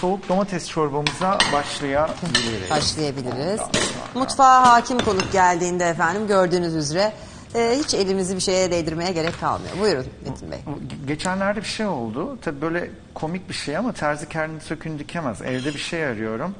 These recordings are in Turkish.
Soğuk domates çorbamıza başlayabiliriz. başlayabiliriz. Mutfağa hakim konuk geldiğinde efendim gördüğünüz üzere e, hiç elimizi bir şeye değdirmeye gerek kalmıyor. Buyurun Metin Bey. Geçenlerde bir şey oldu. Tabii böyle komik bir şey ama terzi kendini sökün dikemez. Evde bir şey arıyorum.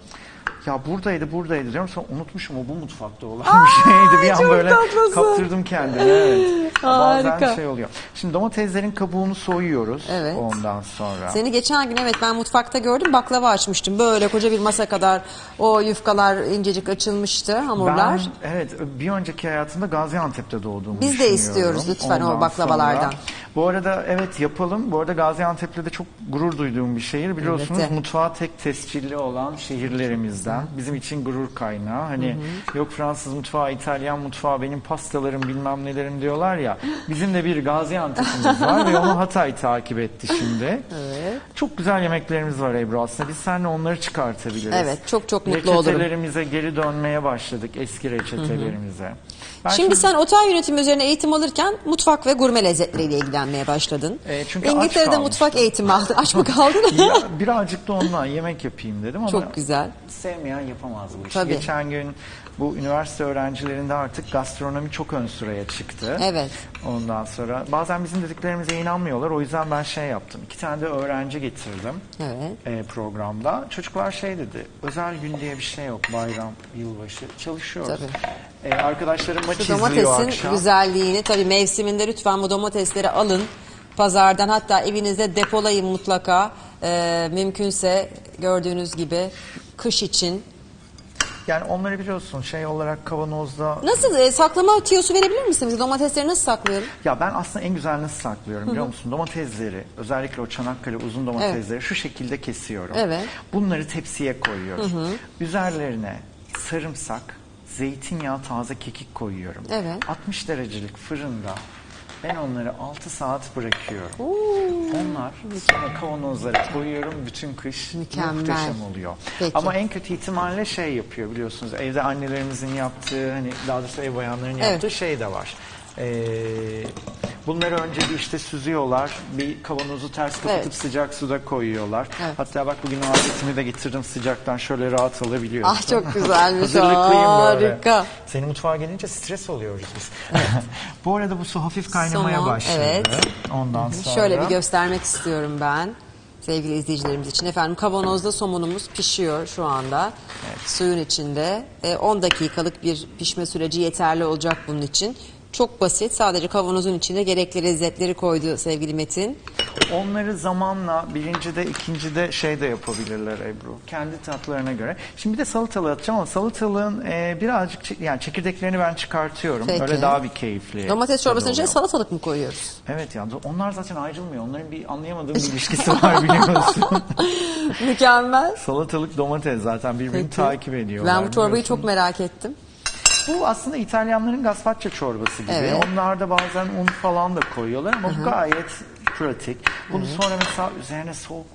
Ya buradaydı buradaydı diyorum sonra unutmuşum o bu mutfakta olan bir şeydi. Bir an çok böyle tatlısın. kaptırdım kendimi. Evet. Harika. Bazen şey oluyor. Şimdi domateslerin kabuğunu soyuyoruz Evet. ondan sonra. Seni geçen gün evet ben mutfakta gördüm baklava açmıştım. Böyle koca bir masa kadar o yufkalar incecik açılmıştı hamurlar. Ben evet bir önceki hayatımda Gaziantep'te doğduğumu Biz de düşünüyorum. istiyoruz lütfen o baklavalardan. sonra- bu arada evet yapalım. Bu arada Gaziantep'te de çok gurur duyduğum bir şehir. Biliyorsunuz Evet. mutfağı tek tescilli olan şehirlerimizden. Bizim için gurur kaynağı. Hani yok Fransız mutfağı, İtalyan mutfağı, benim pastalarım bilmem nelerim diyorlar ya. Bizim de bir Gaziantep'imiz var ve onu Hatay takip etti şimdi. Evet. Çok güzel yemeklerimiz var Ebru aslında. Biz seninle onları çıkartabiliriz. Evet, çok çok mutlu olurum. Reçetelerimize geri dönmeye başladık. Eski reçetelerimize. Ben Şimdi sen otel yönetimi üzerine eğitim alırken mutfak ve gurme lezzetleriyle ilgilenmeye başladın. E, çünkü İngiltere'de mutfak eğitimi aldın. Aç mı kaldın? Ya, birazcık da ondan yemek yapayım dedim ama Çok güzel. sevmeyen yapamaz bu işi. Tabii. Geçen gün bu üniversite öğrencilerinde artık gastronomi çok ön sıraya çıktı. Evet. Ondan sonra bazen bizim dediklerimize inanmıyorlar. O yüzden ben şey yaptım. İki tane de öğrenci getirdim Evet. e, programda. Çocuklar şey dedi. Özel gün diye bir şey yok. Bayram, yılbaşı. Çalışıyoruz. E, arkadaşlarım maç Şu domatesin akşam. güzelliğini tabii mevsiminde lütfen bu domatesleri alın. Pazardan hatta evinizde depolayın mutlaka. Ee, mümkünse gördüğünüz gibi kış için. Yani onları biliyorsun şey olarak kavanozda Nasıl e, saklama tiyosu verebilir misiniz? Domatesleri nasıl saklayalım? Ya ben aslında en güzel nasıl saklıyorum biliyor musun? Domatesleri, özellikle o Çanakkale uzun domatesleri şu şekilde kesiyorum. Evet. Bunları tepsiye koyuyorum. Üzerlerine sarımsak, zeytinyağı, taze kekik koyuyorum. Evet. 60 derecelik fırında ben onları 6 saat bırakıyorum. Onlar sonra kavanozlara koyuyorum bütün kış Mükemmel. muhteşem oluyor. Peki. Ama en kötü ihtimalle şey yapıyor biliyorsunuz evde annelerimizin yaptığı hani daha doğrusu ev bayanlarının Evet. yaptığı şey de var. Ee, bunları önce bir işte süzüyorlar. Bir kavanozu ters kapatıp Evet. sıcak suda koyuyorlar. Evet. Hatta bak bugün aletimi de getirdim sıcaktan şöyle rahat alabiliyorsun. Ah çok güzelmiş. Hazırlıklıyım böyle. Harika. Senin mutfağa gelince stres oluyoruz biz. bu arada bu su hafif kaynamaya Somon, başladı. evet. Ondan sonra. Şöyle bir göstermek istiyorum ben. Sevgili izleyicilerimiz için efendim kavanozda somonumuz pişiyor şu anda. Suyun içinde. E, 10 dakikalık bir pişme süreci yeterli olacak bunun için. Çok basit. Sadece kavanozun içine gerekli lezzetleri koydu sevgili Metin. Onları zamanla birinci de ikinci de şey de yapabilirler Ebru. Kendi tatlarına göre. Şimdi bir de salatalığı atacağım ama salatalığın e, birazcık çe- yani çekirdeklerini ben çıkartıyorum. Peki. Öyle daha bir keyifli. Domates çorbasının tadı içine oluyor. salatalık mı koyuyoruz? Evet ya onlar zaten ayrılmıyor. Onların bir anlayamadığım bir ilişkisi var biliyorsun. Mükemmel. Salatalık domates zaten birbirini Peki. takip ediyorlar. Ben bu çorbayı biliyorsun. çok merak ettim. Bu aslında İtalyanların gazpacho çorbası gibi. Evet. Onlar da bazen un falan da koyuyorlar ama bu gayet pratik. Bunu sonra mesela üzerine soğuk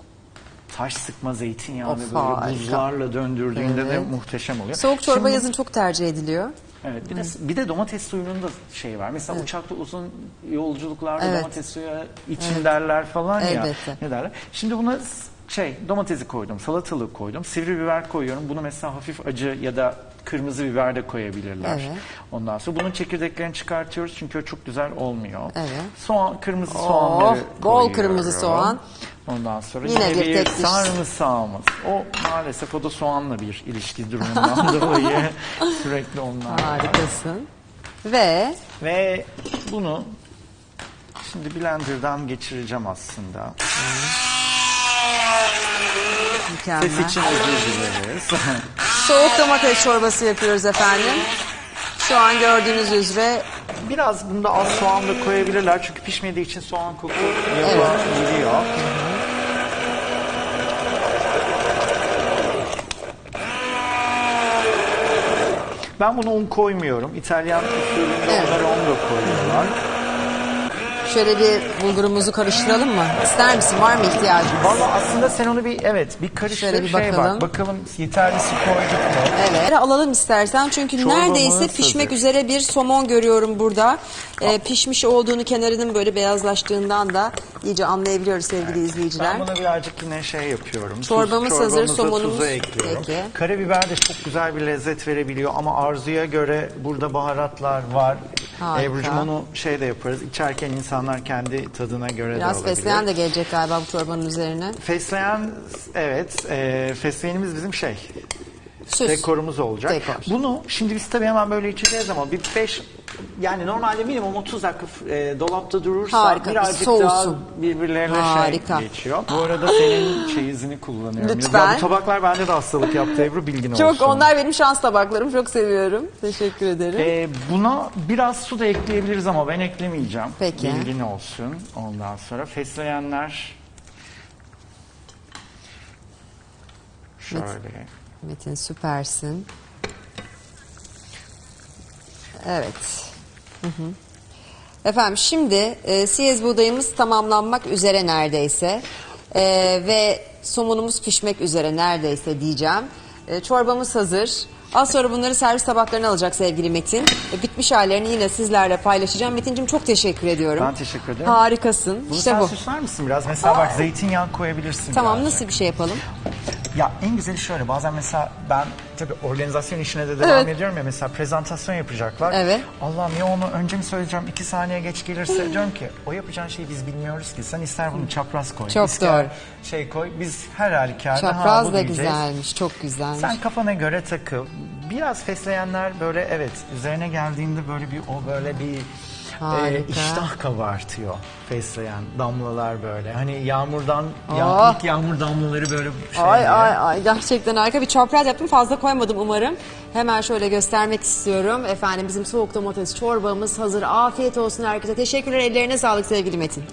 taş sıkma zeytinyağı Of, ve böyle harika. buzlarla döndürdüğünde de Evet. muhteşem oluyor. Soğuk çorba Şimdi- yazın çok tercih ediliyor. Evet, bir de, bir de domates suyunun da şey var. Mesela uçakta uzun yolculuklarda Evet. domates suyu için derler falan ya. Elbette. Ne derler? Şimdi buna s- şey domatesi koydum, salatalık koydum, sivri biber koyuyorum. Bunu mesela hafif acı ya da kırmızı biber de koyabilirler. Evet. Ondan sonra bunun çekirdeklerini çıkartıyoruz çünkü o çok güzel olmuyor. Evet. Soğan, kırmızı Oh, soğanları bol kırmızı soğan. Ondan sonra Yine yine, bir bir, sarımsağımız. O maalesef o da soğanla bir ilişki durumundan dolayı sürekli onlar. Harikasın. Ve Ve bunu şimdi blenderdan geçireceğim aslında. Mükemmel. Ses için özür dileriz. Soğuk domates çorbası yapıyoruz efendim. Şu an gördüğünüz üzere Biraz bunda az soğan da koyabilirler çünkü pişmediği için soğan koku yapabiliyor. Ben bunu un koymuyorum. İtalyan usulünde Evet. onlar un da koyuyorlar. Şöyle bir bulgurumuzu karıştıralım mı? İster misin? Var mı ihtiyacın? Valla aslında sen onu bir evet bir karıştır Şöyle bir şey bakalım. bak. Bakalım yeterlisi koyduk mu? Evet. Alalım istersen çünkü Çorbamız neredeyse pişmek hazır. üzere bir somon görüyorum burada. Ee, pişmiş olduğunu kenarının böyle beyazlaştığından da İyice anlayabiliyoruz sevgili izleyiciler. Ben buna birazcık yine şey yapıyorum. Tuz- Çorbamız hazır, çorbamıza somonumuz- tuzu ekliyorum. Peki. Karabiber de çok güzel bir lezzet verebiliyor ama arzuya göre burada baharatlar var. Harika. Ebru'cum onu şey de yaparız. İçerken insanlar kendi tadına göre de Biraz alabilir. fesleğen de gelecek galiba bu çorbanın üzerine. Fesleğen evet. E, fesleğenimiz bizim şey Süs. dekorumuz olacak. Dekor. Bunu şimdi biz tabii hemen böyle içeceğiz ama bir 5 yani normalde minimum 30 dakika e, dolapta durursa Harika, birazcık soğusun. daha birbirlerine Harika. şey geçiyor. Bu arada senin çeyizini kullanıyorum. Lütfen. Ya bu tabaklar bende de hastalık yaptı Ebru bilgin Çok olsun. onlar benim şans tabaklarım. Çok seviyorum. Teşekkür ederim. E, buna biraz su da ekleyebiliriz ama ben eklemeyeceğim. Peki. Bilgin olsun. Ondan sonra fesleğenler şöyle. Metin süpersin. Evet. Hı hı. Efendim şimdi e, siyez buğdayımız tamamlanmak üzere neredeyse E, ve somonumuz pişmek üzere neredeyse diyeceğim. E, çorbamız hazır. Az sonra bunları servis tabaklarına alacak sevgili Metin. E, bitmiş hallerini yine sizlerle paylaşacağım. Metin'cim çok teşekkür ediyorum. Ben teşekkür ederim. Harikasın. Bunu işte sen bu. süsler misin biraz? Mesela bak zeytinyağı koyabilirsin. Tamam birazcık. nasıl bir şey yapalım? Ya en güzeli şöyle bazen mesela ben tabii organizasyon işine de devam Evet. ediyorum ya mesela prezentasyon yapacaklar. Evet. Allah'ım ya onu önce mi söyleyeceğim iki saniye geç gelirse diyorum ki o yapacağın şeyi biz bilmiyoruz ki sen ister bunu çapraz koy. Çok ister doğru. şey koy biz her halükarda ha, Çapraz da diyeceğiz. güzelmiş. Çok güzelmiş. Sen kafana göre takıl. Biraz fesleğenler böyle evet üzerine geldiğinde böyle bir o böyle bir Harika. e, iştah kabartıyor fesleğen damlalar böyle. Hani yağmurdan ya, ilk yağmur damlaları böyle şey Ay diye. ay ay gerçekten harika bir çapraz yaptım fazla koymadım umarım. Hemen şöyle göstermek istiyorum. Efendim bizim soğuk domates çorbamız hazır. Afiyet olsun herkese. Teşekkürler ellerine sağlık sevgili Metin.